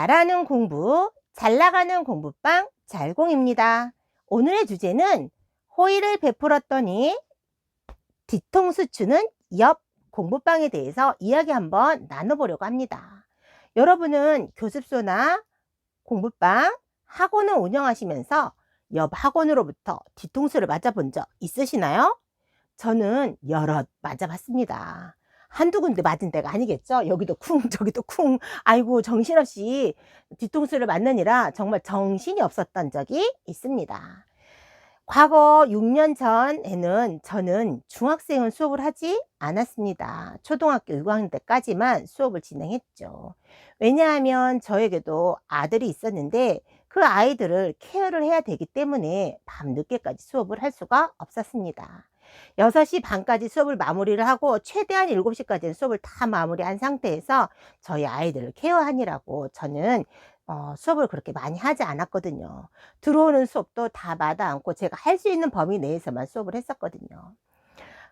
잘하는 공부, 잘 나가는 공부방 잘공입니다. 오늘의 주제는 호의를 베풀었더니 뒤통수 추는 옆 공부방에 대해서 이야기 한번 나눠보려고 합니다. 여러분은 교습소나 공부방, 학원을 운영하시면서 옆 학원으로부터 뒤통수를 맞아본 적 있으시나요? 저는 여럿 맞아봤습니다. 한두 군데 맞은 데가 아니겠죠? 여기도 쿵, 저기도 쿵. 아이고, 정신없이 뒤통수를 맞느니라 정말 정신이 없었던 적이 있습니다. 과거 6년 전에는 저는 중학생은 수업을 하지 않았습니다. 초등학교 6학년 때까지만 수업을 진행했죠. 왜냐하면 저에게도 아들이 있었는데 그 아이들을 케어를 해야 되기 때문에 밤늦게까지 수업을 할 수가 없었습니다. 6시 반까지 수업을 마무리를 하고 최대한 7시까지는 수업을 다 마무리한 상태에서 저희 아이들을 케어하느라고 저는 어, 수업을 그렇게 많이 하지 않았거든요. 들어오는 수업도 다 마다 않고 제가 할 수 있는 범위 내에서만 수업을 했었거든요.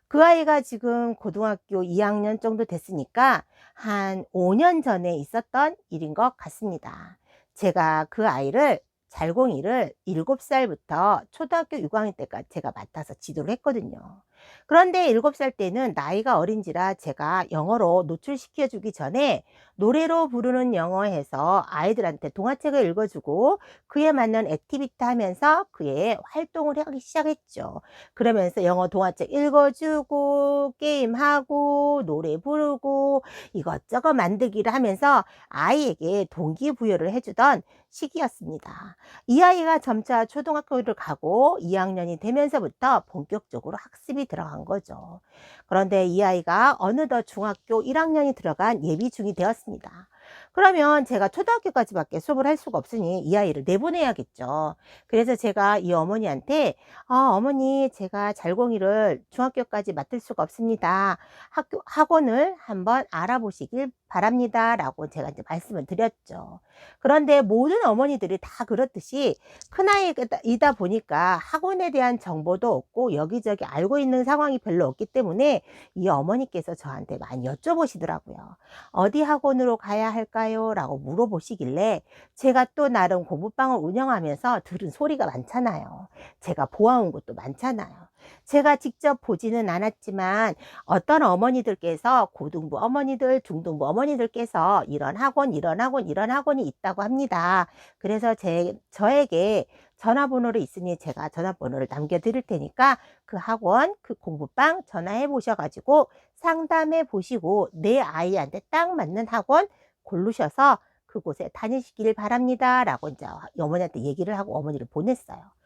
그 아이가 지금 고등학교 2학년 정도 됐으니까 한 5년 전에 있었던 일인 것 같습니다. 제가 그 아이를 잘공이를 7살부터 초등학교 6학년 때까지 제가 맡아서 지도를 했거든요. 그런데 7살 때는 나이가 어린지라 제가 영어로 노출시켜 주기 전에 노래로 부르는 영어에서 아이들한테 동화책을 읽어주고 그에 맞는 액티비티 하면서 그의 활동을 하기 시작했죠. 그러면서 영어 동화책 읽어주고 게임하고 노래 부르고 이것저것 만들기를 하면서 아이에게 동기부여를 해주던 시기였습니다. 이 아이가 점차 초등학교를 가고 2학년이 되면서부터 본격적으로 학습이 들어간 거죠. 그런데 이 아이가 어느덧 중학교 1학년이 들어간 예비 중이 되었습니다. 그러면 제가 초등학교까지밖에 수업을 할 수가 없으니 이 아이를 내보내야겠죠. 그래서 제가 이 어머니한테 아, 어머니 제가 잘공이를 중학교까지 맡을 수가 없습니다. 학교 학원을 한번 알아보시길 바랍니다. 라고 제가 이제 말씀을 드렸죠. 그런데 모든 어머니들이 다 그렇듯이 큰아이이다 보니까 학원에 대한 정보도 없고 여기저기 알고 있는 상황이 별로 없기 때문에 이 어머니께서 저한테 많이 여쭤보시더라고요. 어디 학원으로 가야 할까요? 라고 물어보시길래 제가 또 나름 공부방을 운영하면서 들은 소리가 많잖아요. 제가 보아온 것도 많잖아요. 제가 직접 보지는 않았지만 어떤 어머니들께서 고등부 어머니들, 중등부 어머니들께서 이런 학원, 이런 학원, 이런 학원이 있다고 합니다. 그래서 제, 저에게 전화번호를 있으니 제가 전화번호를 남겨드릴 테니까 그 학원, 그 공부방 전화해 보셔가지고 상담해 보시고 내 아이한테 딱 맞는 학원 고르셔서 그곳에 다니시길 바랍니다. 라고 이제 어머니한테 얘기를 하고 어머니를 보냈어요.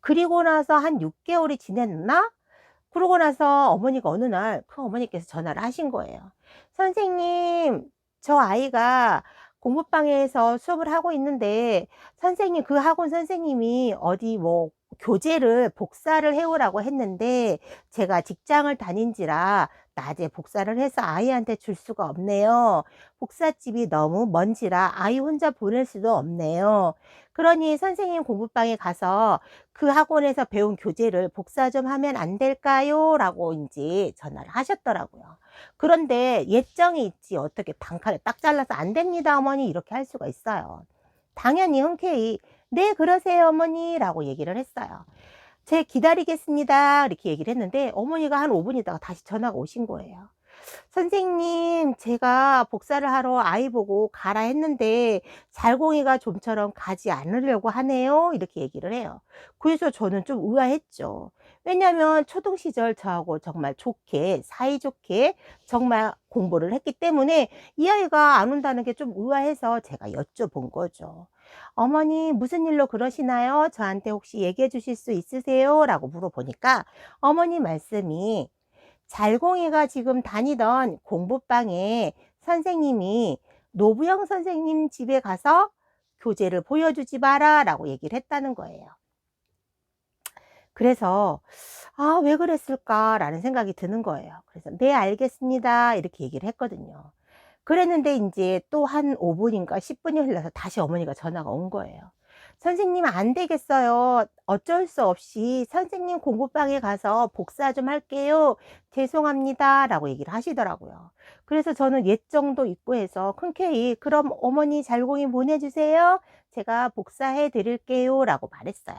그리고 나서 한 6개월이 지났나? 그러고 나서 어머니가 어느 날 그 어머니께서 전화를 하신 거예요. 선생님, 저 아이가 공부방에서 수업을 하고 있는데 선생님 그 학원 선생님이 어디 뭐 교재를 복사를 해오라고 했는데 제가 직장을 다닌지라 낮에 복사를 해서 아이한테 줄 수가 없네요. 복사집이 너무 먼지라 아이 혼자 보낼 수도 없네요. 그러니 선생님 공부방에 가서 그 학원에서 배운 교재를 복사 좀 하면 안 될까요? 라고 이제 전화를 하셨더라고요. 그런데 예정이 있지 어떻게 단칼에 딱 잘라서 안 됩니다 어머니 이렇게 할 수가 있어요. 당연히 흔쾌히 네 그러세요 어머니 라고 얘기를 했어요. 제 기다리겠습니다. 이렇게 얘기를 했는데 어머니가 한 5분 있다가 다시 전화가 오신 거예요. 선생님, 제가 복사를 하러 아이 보고 가라 했는데 잘공이가 좀처럼 가지 않으려고 하네요. 이렇게 얘기를 해요. 그래서 저는 좀 의아했죠. 왜냐하면 초등 시절 저하고 정말 좋게 사이좋게 정말 공부를 했기 때문에 이 아이가 안 온다는 게 좀 의아해서 제가 여쭤본 거죠. 어머니 무슨 일로 그러시나요? 저한테 혹시 얘기해 주실 수 있으세요? 라고 물어보니까 어머니 말씀이 잘공이가 지금 다니던 공부방에 선생님이 노부영 선생님 집에 가서 교재를 보여주지 마라 라고 얘기를 했다는 거예요. 그래서 아, 왜 그랬을까 라는 생각이 드는 거예요. 그래서 네, 알겠습니다. 이렇게 얘기를 했거든요. 그랬는데 이제 또 한 5분인가 10분이 흘러서 다시 어머니가 전화가 온 거예요. 선생님 안 되겠어요. 어쩔 수 없이 선생님 공부방에 가서 복사 좀 할게요. 죄송합니다. 라고 얘기를 하시더라고요. 그래서 저는 예정도 있고 해서 흔쾌히 그럼 어머니 잘공이 보내주세요. 제가 복사해 드릴게요. 라고 말했어요.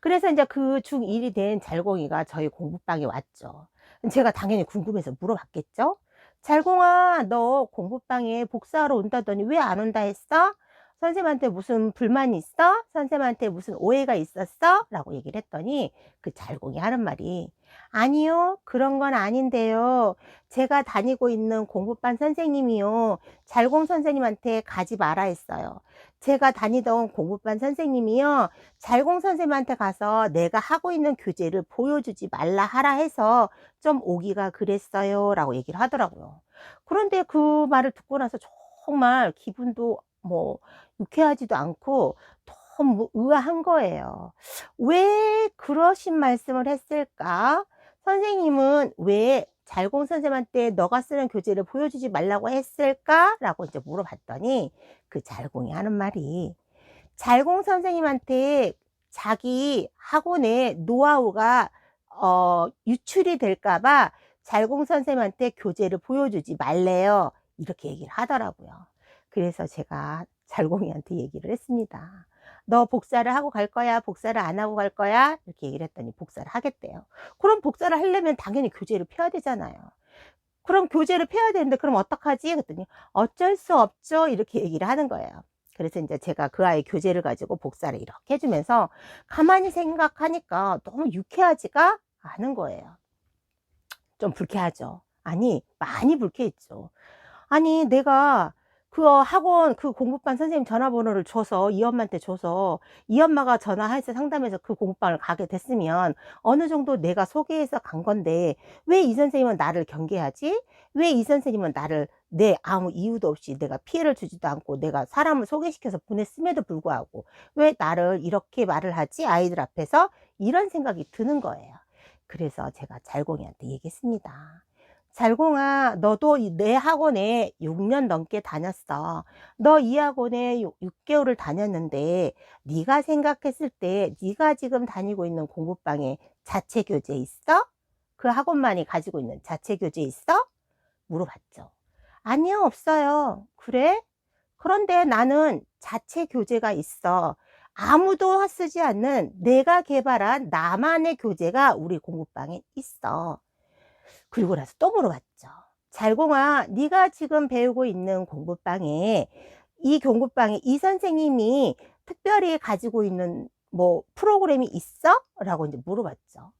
그래서 이제 그 중1이 된 잘공이가 저희 공부방에 왔죠. 제가 당연히 궁금해서 물어봤겠죠. 잘공아, 너 공부방에 복사하러 온다더니 왜 안 온다 했어? 선생님한테 무슨 불만이 있어? 선생님한테 무슨 오해가 있었어? 라고 얘기를 했더니 그 잘공이 하는 말이 아니요, 그런 건 아닌데요. 제가 다니고 있는 공부반 선생님이요. 잘공 선생님한테 가지 마라 했어요. 제가 다니던 공부반 선생님이요. 잘공 선생님한테 가서 내가 하고 있는 교재를 보여주지 말라 하라 해서 좀 오기가 그랬어요. 라고 얘기를 하더라고요. 그런데 그 말을 듣고 나서 정말 기분도 뭐 유쾌하지도 않고 너무 의아한 거예요. 왜 그러신 말씀을 했을까? 선생님은 왜 잘공 선생님한테 너가 쓰는 교재를 보여주지 말라고 했을까? 라고 이제 물어봤더니 그 잘공이 하는 말이 잘공 선생님한테 자기 학원의 노하우가 어, 유출이 될까봐 잘공 선생님한테 교재를 보여주지 말래요. 이렇게 얘기를 하더라고요. 그래서 제가 잘공이한테 얘기를 했습니다. 너 복사를 하고 갈 거야? 복사를 안 하고 갈 거야? 이렇게 얘기를 했더니 복사를 하겠대요. 그럼 복사를 하려면 당연히 교재를 펴야 되잖아요. 그럼 교재를 펴야 되는데 그럼 어떡하지? 그랬더니 어쩔 수 없죠. 이렇게 얘기를 하는 거예요. 그래서 이제 제가 그 아이 교재를 가지고 복사를 이렇게 해주면서 가만히 생각하니까 너무 유쾌하지가 않은 거예요. 좀 불쾌하죠. 아니, 많이 불쾌했죠. 아니, 내가 그 학원 그 공부반 선생님 전화번호를 줘서 이 엄마한테 줘서 이 엄마가 전화해서 상담해서 그 공부반을 가게 됐으면 어느 정도 내가 소개해서 간 건데 왜 이 선생님은 나를 경계하지? 왜 이 선생님은 나를 내 아무 이유도 없이 내가 피해를 주지도 않고 내가 사람을 소개시켜서 보냈음에도 불구하고 왜 나를 이렇게 말을 하지? 아이들 앞에서 이런 생각이 드는 거예요. 그래서 제가 잘공이한테 얘기했습니다. 잘공아, 너도 내 학원에 6년 넘게 다녔어. 너 이 학원에 6개월을 다녔는데 네가 생각했을 때 네가 지금 다니고 있는 공부방에 자체 교재 있어? 그 학원만이 가지고 있는 자체 교재 있어? 물어봤죠. 아니요, 없어요. 그래? 그런데 나는 자체 교재가 있어. 아무도 쓰지 않는 내가 개발한 나만의 교재가 우리 공부방에 있어. 그리고 나서 또 물어봤죠. 잘공아, 네가 지금 배우고 있는 공부방에 이 공부방에 이 선생님이 특별히 가지고 있는 뭐 프로그램이 있어? 라고 이제 물어봤죠.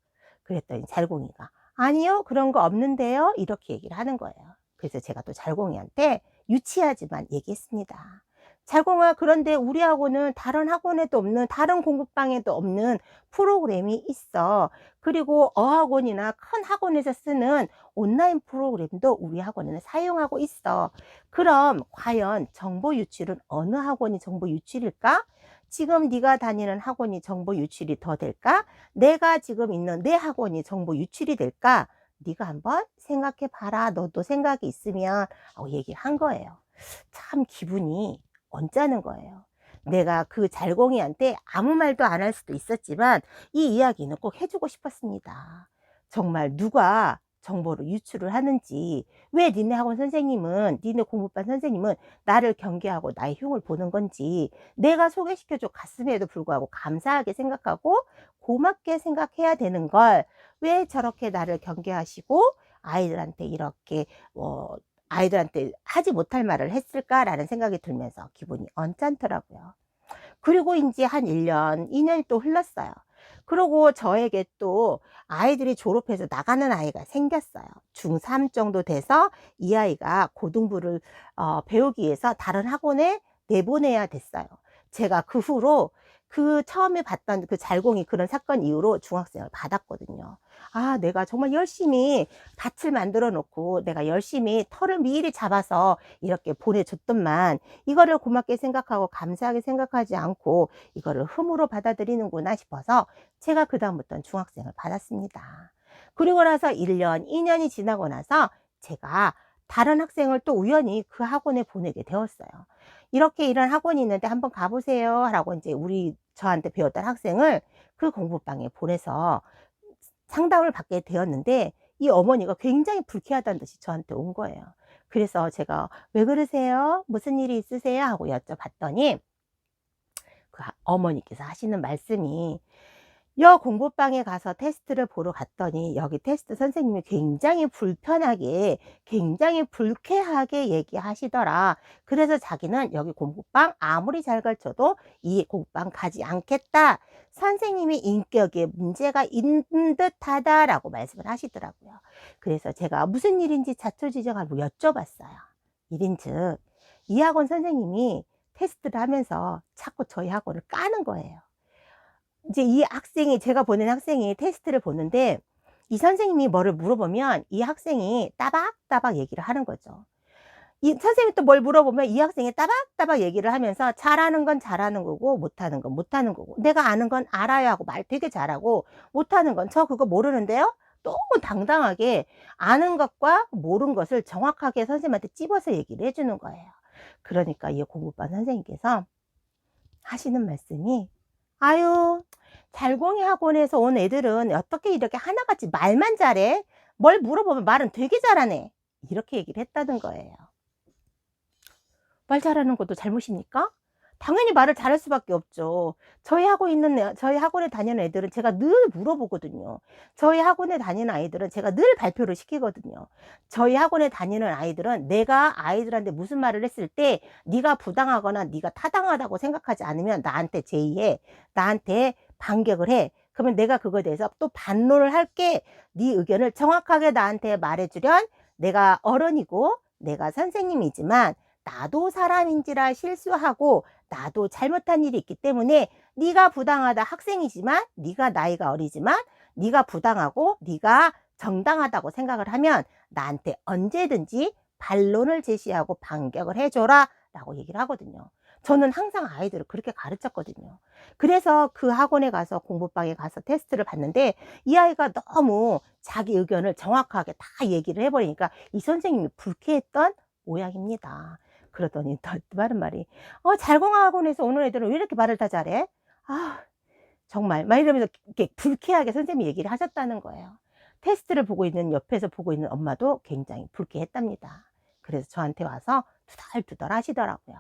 그랬더니 잘공이가 아니요, 그런 거 없는데요. 이렇게 얘기를 하는 거예요. 그래서 제가 또 잘공이한테 유치하지만 얘기했습니다. 잘공아, 그런데 우리 학원은 다른 학원에도 없는, 다른 공부방에도 없는 프로그램이 있어. 그리고 어학원이나 큰 학원에서 쓰는 온라인 프로그램도 우리 학원에는 사용하고 있어. 그럼 과연 정보 유출은 어느 학원이 정보 유출일까? 지금 네가 다니는 학원이 정보 유출이 더 될까? 내가 지금 있는 내 학원이 정보 유출이 될까? 네가 한번 생각해 봐라. 너도 생각이 있으면 하고 얘기를 한 거예요. 참 기분이 언짢은 거예요. 내가 그 잘공이한테 아무 말도 안 할 수도 있었지만 이 이야기는 꼭 해주고 싶었습니다. 정말 누가 정보를 유출을 하는지 왜 니네 학원 선생님은 니네 공부반 선생님은 나를 경계하고 나의 흉을 보는 건지 내가 소개시켜줘 갔음에도 불구하고 감사하게 생각하고 고맙게 생각해야 되는 걸 왜 저렇게 나를 경계하시고 아이들한테 이렇게 뭐 아이들한테 하지 못할 말을 했을까라는 생각이 들면서 기분이 언짢더라고요. 그리고 이제 한 1년, 2년이 또 흘렀어요. 그리고 저에게 또 아이들이 졸업해서 나가는 아이가 생겼어요. 중3 정도 돼서 이 아이가 고등부를 어, 배우기 위해서 다른 학원에 내보내야 됐어요. 제가 그 후로 그 처음에 봤던 그 잘공이 그런 사건 이후로 중학생을 받았거든요. 아, 내가 정말 열심히 밭을 만들어 놓고 내가 열심히 털을 미리 잡아서 이렇게 보내줬더만 이거를 고맙게 생각하고 감사하게 생각하지 않고 이거를 흠으로 받아들이는구나 싶어서 제가 그다음부터는 중학생을 받았습니다. 그리고 나서 1년, 2년이 지나고 나서 제가 다른 학생을 또 우연히 그 학원에 보내게 되었어요. 이렇게 이런 학원이 있는데 한번 가보세요. 라고 이제 우리 저한테 배웠던 학생을 그 공부방에 보내서 상담을 받게 되었는데 이 어머니가 굉장히 불쾌하다는 듯이 저한테 온 거예요. 그래서 제가 왜 그러세요? 무슨 일이 있으세요? 하고 여쭤봤더니 그 하- 어머니께서 하시는 말씀이 여 공부방에 가서 테스트를 보러 갔더니 여기 테스트 선생님이 굉장히 불편하게 굉장히 불쾌하게 얘기하시더라. 그래서 자기는 여기 공부방 아무리 잘 가르쳐도 이 공부방 가지 않겠다. 선생님이 인격에 문제가 있는 듯하다 라고 말씀을 하시더라고요. 그래서 제가 무슨 일인지 자초지종하고 여쭤봤어요. 일인즉 이 학원 선생님이 테스트를 하면서 자꾸 저희 학원을 까는 거예요. 이제 이 학생이 제가 보낸 학생이 테스트를 보는데 이 선생님이 뭐를 물어보면 이 학생이 따박따박 얘기를 하는 거죠. 이 선생님이 또 뭘 물어보면 이 학생이 따박따박 얘기를 하면서 잘하는 건 잘하는 거고 못하는 건 못하는 거고 내가 아는 건 알아요 하고 말 되게 잘하고 못하는 건 저 그거 모르는데요. 너무 당당하게 아는 것과 모르는 것을 정확하게 선생님한테 찝어서 얘기를 해주는 거예요. 그러니까 이 공부반 선생님께서 하시는 말씀이 아유 잘공이 학원에서 온 애들은 어떻게 이렇게 하나같이 말만 잘해? 뭘 물어보면 말은 되게 잘하네. 이렇게 얘기를 했다는 거예요. 말 잘하는 것도 잘못입니까? 당연히 말을 잘할 수밖에 없죠. 저희 하고 있는 애- 저희 학원에 다니는 애들은 제가 늘 물어보거든요. 저희 학원에 다니는 아이들은 제가 늘 발표를 시키거든요. 저희 학원에 다니는 아이들은 내가 아이들한테 무슨 말을 했을 때 네가 부당하거나 네가 타당하다고 생각하지 않으면 나한테 제의해. 나한테 반격을 해. 그러면 내가 그거에 대해서 또 반론을 할게. 네 의견을 정확하게 나한테 말해 주련 내가 어른이고 내가 선생님이지만 나도 사람인지라 실수하고 나도 잘못한 일이 있기 때문에 네가 부당하다 학생이지만 네가 나이가 어리지만 네가 부당하고 네가 정당하다고 생각을 하면 나한테 언제든지 반론을 제시하고 반격을 해줘라 라고 얘기를 하거든요. 저는 항상 아이들을 그렇게 가르쳤거든요. 그래서 그 학원에 가서 공부방에 가서 테스트를 봤는데 이 아이가 너무 자기 의견을 정확하게 다 얘기를 해버리니까 이 선생님이 불쾌했던 모양입니다. 그러더니 더 말은 말이 어 잘공학원에서 오는 애들은 왜 이렇게 말을 다 잘해? 아 정말 막 이러면서 이렇게 불쾌하게 선생님이 얘기를 하셨다는 거예요. 테스트를 보고 있는 옆에서 보고 있는 엄마도 굉장히 불쾌했답니다. 그래서 저한테 와서 투덜투덜 하시더라고요.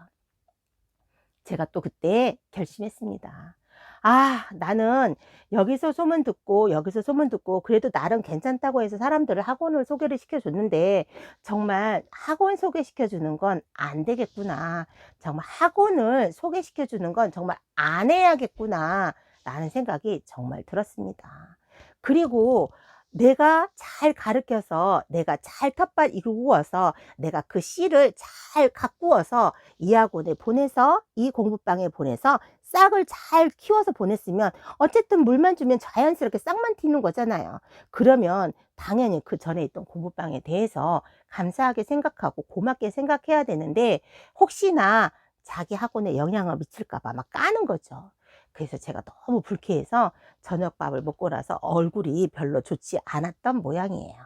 제가 또 그때 결심했습니다. 아, 나는 여기서 소문 듣고 여기서 소문 듣고 그래도 나름 괜찮다고 해서 사람들을 학원을 소개를 시켜줬는데 정말 학원 소개시켜주는 건 안 되겠구나. 정말 학원을 소개시켜주는 건 정말 안 해야겠구나. 라는 생각이 정말 들었습니다. 그리고 내가 잘 가르쳐서 내가 잘 텃밭 이루어서 내가 그 씨를 잘 가꾸어서 이 학원에 보내서 이 공부방에 보내서 싹을 잘 키워서 보냈으면 어쨌든 물만 주면 자연스럽게 싹만 튀는 거잖아요. 그러면 당연히 그 전에 있던 공부방에 대해서 감사하게 생각하고 고맙게 생각해야 되는데 혹시나 자기 학원에 영향을 미칠까봐 막 까는 거죠. 그래서 제가 너무 불쾌해서 저녁밥을 먹고 나서 얼굴이 별로 좋지 않았던 모양이에요.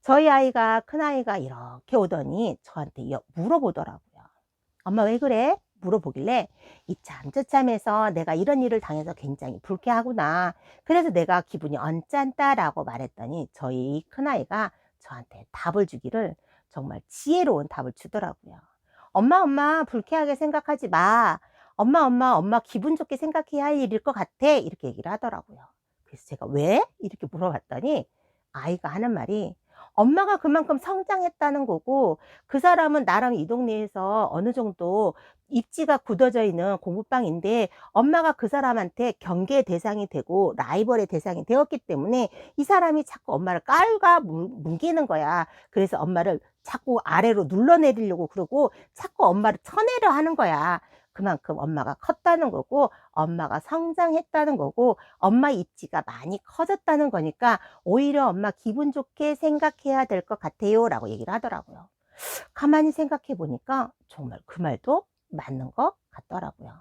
저희 아이가 큰아이가 이렇게 오더니 저한테 여- 물어보더라고요. 엄마 왜 그래? 물어보길래 이참 저참해서 내가 이런 일을 당해서 굉장히 불쾌하구나. 그래서 내가 기분이 언짢다라고 말했더니 저희 큰아이가 저한테 답을 주기를 정말 지혜로운 답을 주더라고요. 엄마 엄마 불쾌하게 생각하지 마. 엄마 엄마 엄마 기분 좋게 생각해야 할 일일 것 같아. 이렇게 얘기를 하더라고요. 그래서 제가 왜? 이렇게 물어봤더니 아이가 하는 말이 엄마가 그만큼 성장했다는 거고 그 사람은 나랑 이 동네에서 어느 정도 입지가 굳어져 있는 공부방인데 엄마가 그 사람한테 경계 대상이 되고 라이벌의 대상이 되었기 때문에 이 사람이 자꾸 엄마를 깔과 뭉- 뭉개는 거야. 그래서 엄마를 자꾸 아래로 눌러내리려고 그러고 자꾸 엄마를 쳐내려 하는 거야. 그만큼 엄마가 컸다는 거고 엄마가 성장했다는 거고 엄마 입지가 많이 커졌다는 거니까 오히려 엄마 기분 좋게 생각해야 될 것 같아요 라고 얘기를 하더라고요. 가만히 생각해 보니까 정말 그 말도 맞는 것 같더라고요.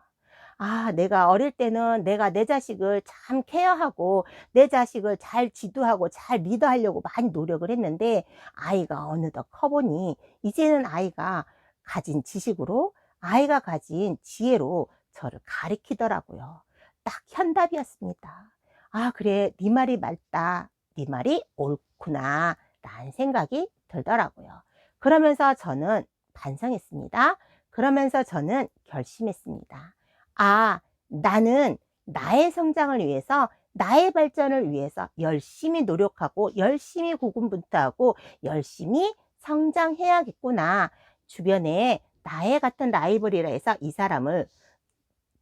아, 내가 어릴 때는 내가 내 자식을 참 케어하고 내 자식을 잘 지도하고 잘 리더하려고 많이 노력을 했는데 아이가 어느덧 커보니 이제는 아이가 가진 지식으로 아이가 가진 지혜로 저를 가리키더라고요. 딱 현답이었습니다. 아, 그래. 네 말이 맞다. 네 말이 옳구나. 라는 생각이 들더라고요. 그러면서 저는 반성했습니다. 그러면서 저는 결심했습니다. 아, 나는 나의 성장을 위해서, 나의 발전을 위해서 열심히 노력하고, 열심히 고군분투하고, 열심히 성장해야겠구나. 주변에 나의 같은 라이벌이라 해서 이 사람을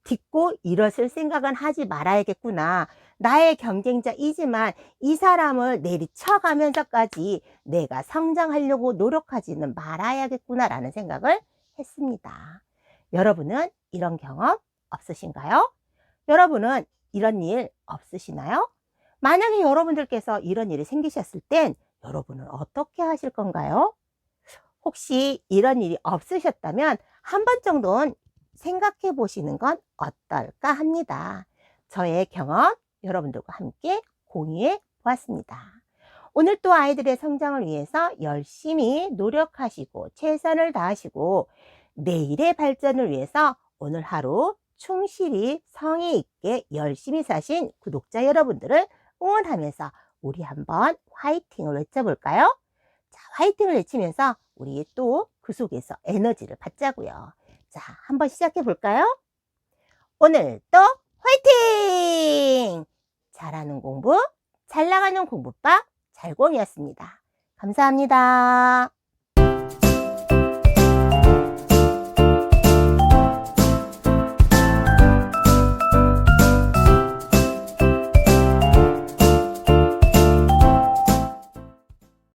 딛고 일었을 생각은 하지 말아야겠구나. 나의 경쟁자이지만 이 사람을 내리쳐가면서까지 내가 성장하려고 노력하지는 말아야겠구나라는 생각을 했습니다. 여러분은 이런 경험 없으신가요? 여러분은 이런 일 없으시나요? 만약에 여러분들께서 이런 일이 생기셨을 땐 여러분은 어떻게 하실 건가요? 혹시 이런 일이 없으셨다면 한 번 정도는 생각해 보시는 건 어떨까 합니다. 저의 경험 여러분들과 함께 공유해 보았습니다. 오늘 또 아이들의 성장을 위해서 열심히 노력하시고 최선을 다하시고 내일의 발전을 위해서 오늘 하루 충실히 성의 있게 열심히 사신 구독자 여러분들을 응원하면서 우리 한번 화이팅을 외쳐볼까요? 자, 화이팅을 외치면서 우리 또 그 속에서 에너지를 받자고요. 자, 한번 시작해 볼까요? 오늘 또 화이팅! 잘하는 공부, 잘 나가는 공부방 잘공이었습니다. 감사합니다.